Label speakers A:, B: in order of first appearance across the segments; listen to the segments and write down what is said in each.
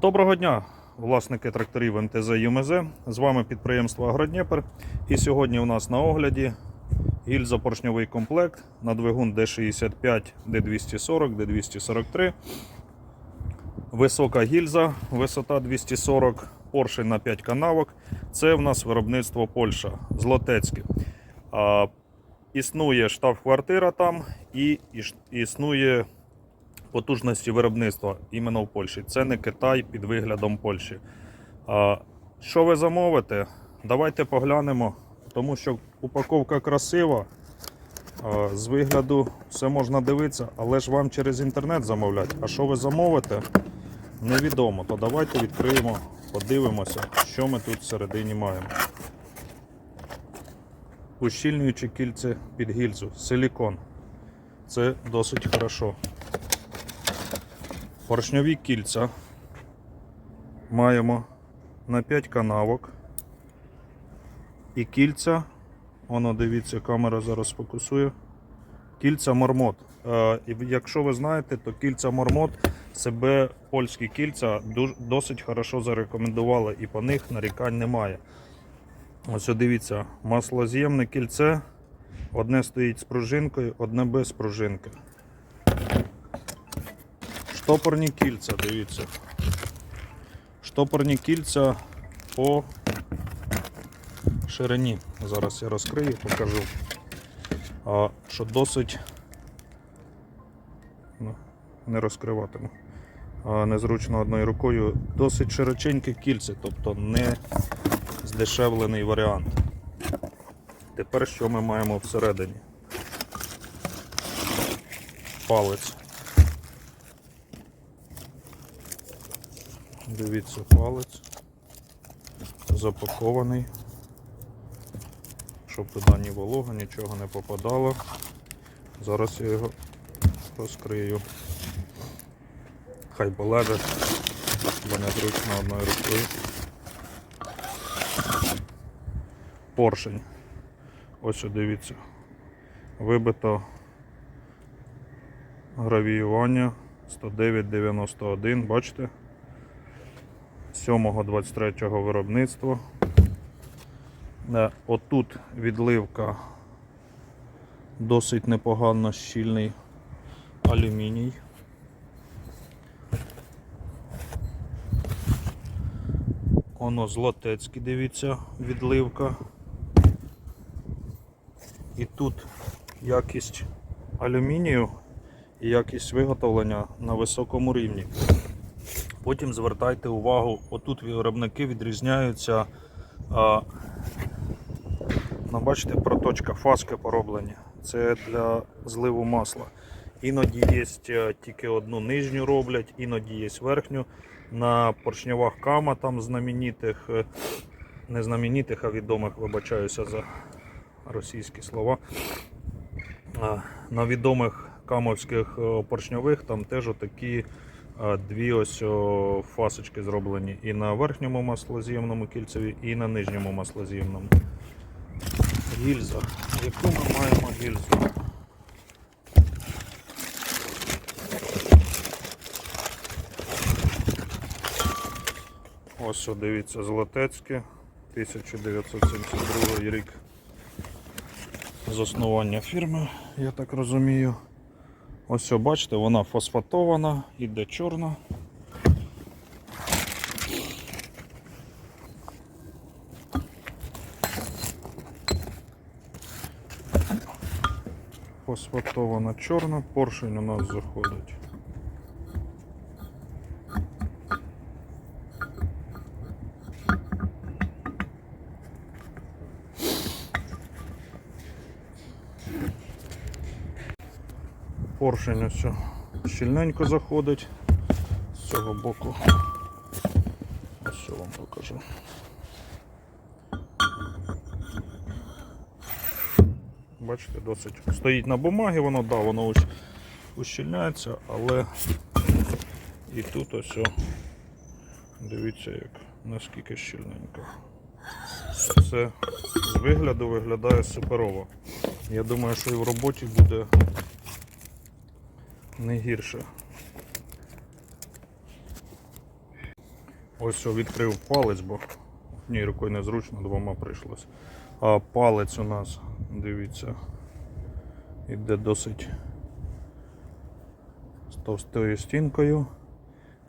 A: Доброго дня, власники тракторів МТЗ ЮМЗ. З вами підприємство Агродніпер. І сьогодні у нас на огляді гільзопоршньовий комплект на двигун D65, D240, D243. Висока гільза, висота 240, поршень на 5 канавок. Це в нас виробництво Польща, Злотецьке. Існує штаб-квартира там і існує потужності виробництва іменно в Польщі. Це не Китай під виглядом Польщі. А, що ви замовите? Давайте поглянемо, тому що упаковка красива. а, З вигляду все можна дивитися, але ж вам через інтернет замовляти. А що ви замовите? Невідомо. То давайте відкриємо, подивимося, що ми тут всередині маємо. Ущільнюючі кільце під гільзу, силікон. Це досить хорошо. Поршньові кільця маємо на 5 канавок. І кільця, воно дивіться, камера зараз фокусує. Кільця мормот. Е, якщо ви знаєте, то кільця мормот себе польські кільця досить хорошо зарекомендували і по них нарікань немає. Ось дивіться, маслоз'ємне кільце. Одне стоїть з пружинкою, одне без пружинки. Штопорні кільця, дивіться. Штопорні кільця по ширині. Зараз я розкрию, покажу. А, що досить ну, не розкриватиму. А, незручно одною рукою. Досить широченькі кільця, тобто не здешевлений варіант. Тепер що ми маємо всередині? Палець. Дивіться, палець запакований, щоб туди ні волога, нічого не попадало. Зараз я його розкрию. Хай полежить, бо незручно одною рукою. Поршень. Ось дивіться. Вибито гравіювання 109.91, бачите? 7-23 виробництва. Е, Отут відливка досить непогано щільний алюміній. Воно злотецький, дивіться, відливка. І тут якість алюмінію і якість виготовлення на високому рівні. Потім звертайте увагу, отут виробники відрізняються. А, ну, бачите, проточка, фаски пороблені. Це для зливу масла. Іноді є е, тільки одну нижню роблять, іноді є верхню. На поршньовах кама там знаменитих, е, не знаменитих, а відомих, вибачаюся за російські слова. На відомих камовських е, поршньових там теж отакі дві ось о, фасочки зроблені і на верхньому маслоз'ємному кільцеві, і на нижньому маслоз'ємному. Гільза. Яку ми маємо гільзу? Ось дивіться, Златецьке, 1972 рік заснування фірми, я так розумію. Ось все, бачите, вона фосфатована, іде чорна. Фосфатована чорна, поршень у нас заходить. Поршень ось щільненько заходить з цього боку. Ось вам покажу. Бачите, досить стоїть на бумагі, воно да, воно ось ущільняється, але і тут ось дивіться як наскільки щільненько. Все з вигляду виглядає суперово. Я думаю, що і в роботі буде не гірше. Ось що відкрив палець, бо однією рукою незручно, двома прийшлось. А палець у нас, дивіться, іде досить з товстою стінкою.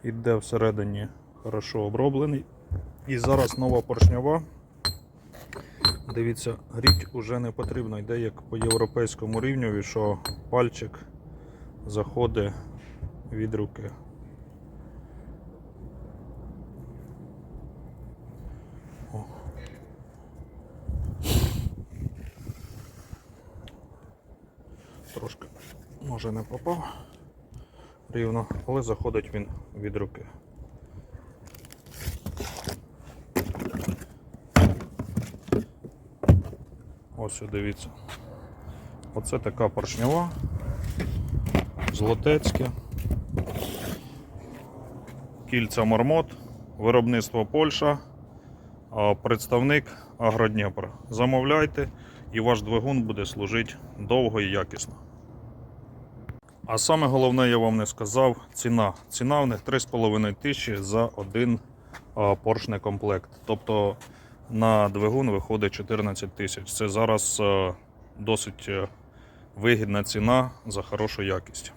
A: Іде всередині хорошо оброблений. І зараз нова поршньова. Дивіться, гріть уже не потрібно, йде як по європейському рівню, що пальчик заходить від руки. О. Трошки може не попав рівно, але заходить він від руки. Ось дивіться. Оце така поршньова. Злотецьке. Кільця Мармот, виробництво Польща, представник Агродніпр. Замовляйте і ваш двигун буде служити довго і якісно. А саме головне, я вам не сказав, ціна. Ціна в них 3,5 тисячі за один поршний комплект. Тобто на двигун виходить 14 тисяч. Це зараз досить е, вигідна ціна за хорошу якість.